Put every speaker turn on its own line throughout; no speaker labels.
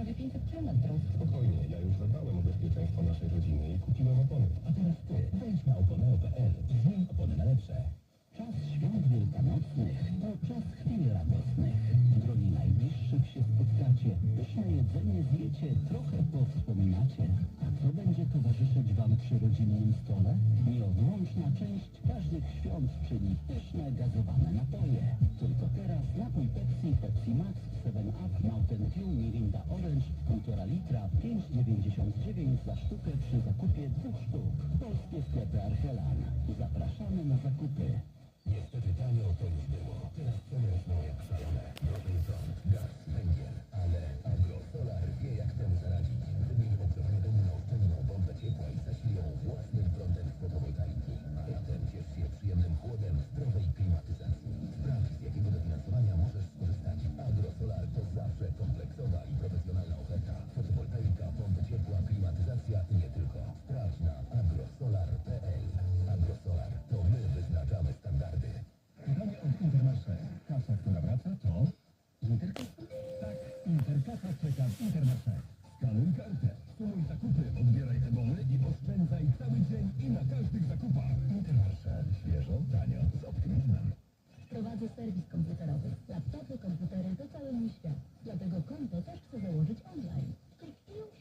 prawie 500 kilometrów.
Spokojnie, ja już zadbałem o bezpieczeństwo naszej rodziny i kupiłem opony.
A teraz ty, wejdź na oponeo.pl i
zmień opony na lepsze. Czas świąt wielkanocnych to czas chwil radosnych. Drogi najbliższych się spotkacie, pyszne jedzenie zjecie, trochę powspominacie. A co będzie towarzyszyć wam przy rodzinnym stole? Nieodłączna część każdych świąt, czyli pyszne gazowane napoje. Tylko teraz napój Pepsi, Pepsi Max, Up Mountain Dew Mirinda Orange 1,5 litra 5,99 za sztukę przy zakupie dwóch sztuk. Polskie sklepy Archelan. Zapraszamy na zakupy.
Niestety tanie okoliczne
serwis komputerowy. laptopy, komputery to cały mój świat. Dlatego konto też chcę założyć online. Już?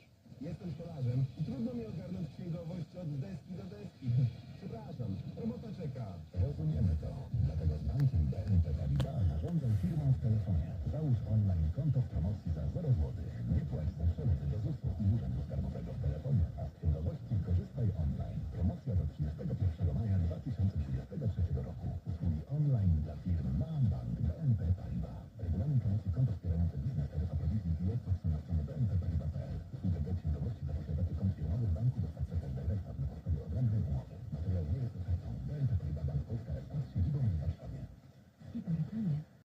Jestem solarzem i trudno mi ogarnąć księgowość od deski do deski.